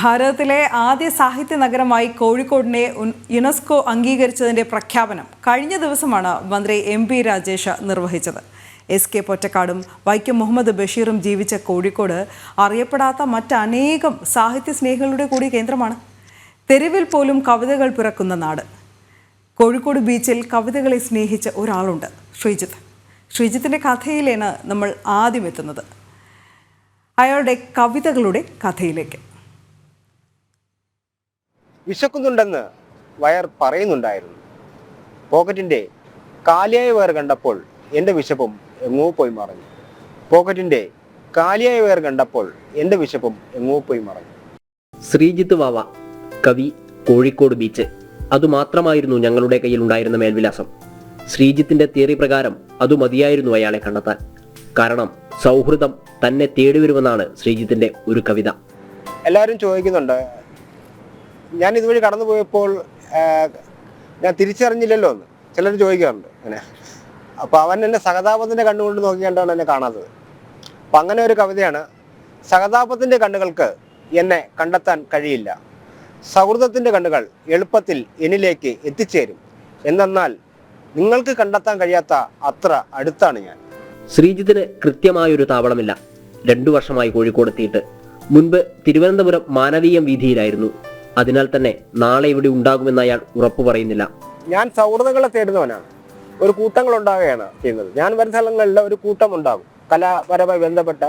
ഭാരതത്തിലെ ആദ്യ സാഹിത്യ നഗരമായി കോഴിക്കോടിനെ യുനെസ്കോ അംഗീകരിച്ചതിന്റെ പ്രഖ്യാപനം കഴിഞ്ഞ ദിവസമാണ് മന്ത്രി എം പി രാജേഷ് നിർവഹിച്ചത്. എസ് കെ പൊറ്റക്കാടും വൈക്കം മുഹമ്മദ് ബഷീറും ജീവിച്ച കോഴിക്കോട് അറിയപ്പെടാത്ത മറ്റനേകം സാഹിത്യ സ്നേഹികളുടെ കൂടി കേന്ദ്രമാണ്. തെരുവിൽ പോലും കവിതകൾ പിറക്കുന്ന നാട്. കോഴിക്കോട് ബീച്ചിൽ കവിതകളെ സ്നേഹിച്ച ഒരാളുണ്ട് ശ്രീജിത്ത്. ശ്രീജിത്തിന്റെ കഥയിലാണ് നമ്മൾ ആദ്യം എത്തുന്നത്. അയാളുടെ കവിതകളുടെ കഥയിലേക്ക്. വിശക്കുന്നുണ്ടെന്ന് വയർ പറയുന്നുണ്ടായിരുന്നു. പോക്കറ്റിന്റെ കാലിയായ വയർ കണ്ടപ്പോൾ എന്റെ വിശപ്പും എങ്ങോ പോയി മറഞ്ഞു. പോക്കറ്റിന്റെ കാലിയായ വയർ കണ്ടപ്പോൾ എന്റെ വിശപ്പും എങ്ങോ പോയി മറഞ്ഞു. ശ്രീജിത്ത് വാവ കവി കോഴിക്കോട് ബീച്ച്. അതുമാത്രമായിരുന്നു ഞങ്ങളുടെ കയ്യിൽ ഉണ്ടായിരുന്ന മേൽവിലാസം. ശ്രീജിത്തിന്റെ തിയറി പ്രകാരം അത് മതിയായിരുന്നു അയാളെ കണ്ടെത്താൻ. കാരണം സൗഹൃദം തന്നെ തേടി വരുമെന്നാണ് ശ്രീജിത്തിന്റെ ഒരു കവിത. എല്ലാവരും ചോദിക്കുന്നുണ്ട് ഞാൻ ഇതുവഴി കടന്നു പോയപ്പോൾ ഞാൻ തിരിച്ചറിഞ്ഞില്ലല്ലോ എന്ന്. ചിലർ ചോദിക്കാറുണ്ട് അങ്ങനെ അപ്പോൾ അവൻ എന്നെ സഹതാപത്തിന്റെ കണ്ണുകൊണ്ട് നോക്കിക്കണ്ടാണ് എന്നെ കാണാത്തത്. അപ്പം അങ്ങനെ ഒരു കവിതയാണ് സഹതാപത്തിന്റെ കണ്ണുകൾക്ക് എന്നെ കണ്ടെത്താൻ കഴിയില്ല. സൗഹൃദത്തിന്റെ കണ്ണുകൾ എളുപ്പത്തിൽ എന്നിലേക്ക് എത്തിച്ചേരും. എന്തെന്നാൽ നിങ്ങൾക്ക് കണ്ടെത്താൻ കഴിയാത്ത അത്ര അടുത്താണ് ഞാൻ. ശ്രീജിത്തിന് കൃത്യമായൊരു താവളമില്ല. രണ്ടു വർഷമായി കോഴിക്കോട് എത്തിയിട്ട്. മുൻപ് തിരുവനന്തപുരം മാനവീയം വീതിയിലായിരുന്നു അതിനാൽ തന്നെ നാളെ ഇവിടെ ഉണ്ടാകുമെന്ന് അയാൾ ഉറപ്പു പറയുന്നില്ല. ഞാൻ സൗഹൃദങ്ങളെ തേടുന്നവനാണ് ഒരു കൂട്ടങ്ങൾ ഉണ്ടാവുകയാണ് ചെയ്യുന്നത്. ഞാൻ വരുന്ന സ്ഥലങ്ങളിൽ ഒരു കൂട്ടം ഉണ്ടാകും കലാപരമായി ബന്ധപ്പെട്ട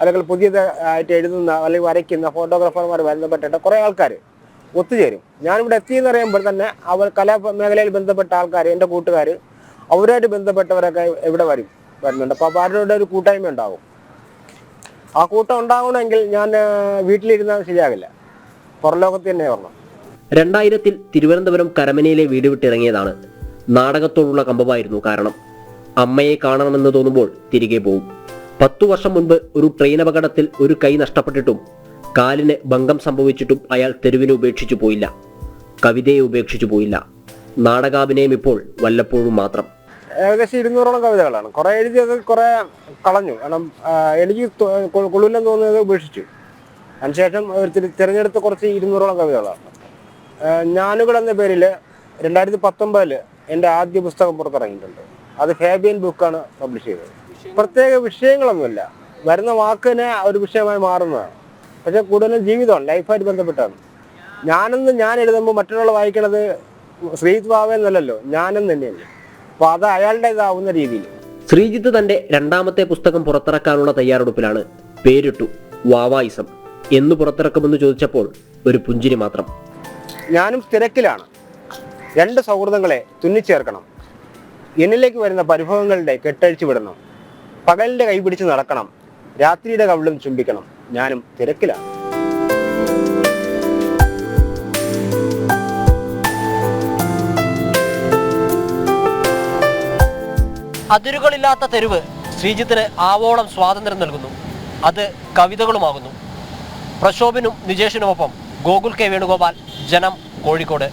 അല്ലെങ്കിൽ പുതിയതായിട്ട് എഴുതുന്ന അല്ലെങ്കിൽ വരയ്ക്കുന്ന ഫോട്ടോഗ്രാഫർമാർ ബന്ധപ്പെട്ടിട്ട് കുറേ ആൾക്കാർ ഒത്തുചേരും. ഞാനിവിടെ എത്തിയെന്ന് അറിയുമ്പോൾ തന്നെ അവർ കലാ മേഖലയിൽ ബന്ധപ്പെട്ട ആൾക്കാർ എന്റെ കൂട്ടുകാർ അവരുമായിട്ട് ബന്ധപ്പെട്ടവരൊക്കെ ഇവിടെ വരും വരുന്നുണ്ട്. അപ്പോൾ അവരുടെ ഒരു കൂട്ടായ്മ ഉണ്ടാകും ആ കൂട്ടം ഉണ്ടാകണമെങ്കിൽ ഞാൻ വീട്ടിലിരുന്നാൽ ശരിയാകില്ല. പുറലോകത്ത് തന്നെ ഓർമ്മ രണ്ടായിരത്തിൽ തിരുവനന്തപുരം കരമനയിലെ വീട് വിട്ടിറങ്ങിയതാണ്. നാടകത്തോടുള്ള കമ്പമായിരുന്നു കാരണം. അമ്മയെ കാണണമെന്ന് തോന്നുമ്പോൾ തിരികെ പോകും പത്തു വർഷം മുൻപ് ഒരു ട്രെയിൻ അപകടത്തിൽ ഒരു കൈ നഷ്ടപ്പെട്ടിട്ടും കാലിന് ഭംഗം സംഭവിച്ചിട്ടും അയാൾ തെരുവിനെ ഉപേക്ഷിച്ചു പോയില്ല. കവിതയെ ഉപേക്ഷിച്ചു പോയില്ല. നാടകാഭിനയം ഇപ്പോൾ വല്ലപ്പോഴും മാത്രം. ഏകദേശം ഇരുന്നൂറോളം കവിതകളാണ്. കുറെ എഴുതിയത് കുറെ കളഞ്ഞു. കാരണം എനിക്ക് തൊ- കൊ- തോന്നിയത് ഉപേക്ഷിച്ചു. അതിനുശേഷം തിരഞ്ഞെടുത്ത കുറച്ച് ഇരുന്നൂറോളം കവിതകളാണ് ഞാനുകൾ എന്ന പേരിൽ രണ്ടായിരത്തി പത്തൊമ്പതിൽ എന്റെ ആദ്യ പുസ്തകം പുറത്തിറങ്ങിയിട്ടുണ്ട്. അത് ഫേബിയൻ ബുക്കാണ് പബ്ലിഷ് ചെയ്തത്. പ്രത്യേക വിഷയങ്ങളൊന്നുമില്ല. വരുന്ന വാക്കിനെ ഒരു വിഷയമായി മാറുന്നതാണ്. പക്ഷെ കൂടുതലും ജീവിതമാണ് ലൈഫായിട്ട് ബന്ധപ്പെട്ടാണ്. ഞാനെന്ന് ഞാൻ എഴുതുമ്പോൾ മറ്റൊരാൾ വായിക്കണത് ശ്രീജിത് വാവെന്നല്ലല്ലോ ഞാനെന്ന് തന്നെയല്ലേ. അപ്പൊ അത് അയാളുടേതാവുന്ന രീതിയിൽ. ശ്രീജിത്ത് തന്റെ രണ്ടാമത്തെ പുസ്തകം പുറത്തിറക്കാനുള്ള തയ്യാറെടുപ്പിലാണ് പേരിട്ടു വാവായിസം. എന്ന് പുറത്തിറക്കുമെന്ന് ചോദിച്ചപ്പോൾ ഒരു പുഞ്ചിരി മാത്രം. ഞാനും തിരക്കിലാണ്. രണ്ട് സൗഹൃദങ്ങളെ തുന്നിച്ചേർക്കണം. എന്നിലേക്ക് വരുന്ന പരിഭവങ്ങളുടെ കെട്ടഴിച്ചു വിടണം. പകലിന്റെ കൈപിടിച്ച് നടക്കണം. രാത്രിയുടെ കവിളും ചുംബിക്കണം. ഞാനും തിരക്കിലാണ്. അതിരുകളില്ലാത്ത തെരുവ് ശ്രീജിത്തിന് ആവോളം സ്വാതന്ത്ര്യം നൽകുന്നു. അത് കവിതകളുമാകുന്നു. പ്രശോഭിനും നിജേഷിനുമൊപ്പം ഗോകുൽ കെ വേണുഗോപാൽ ജനം കോഴിക്കോട്.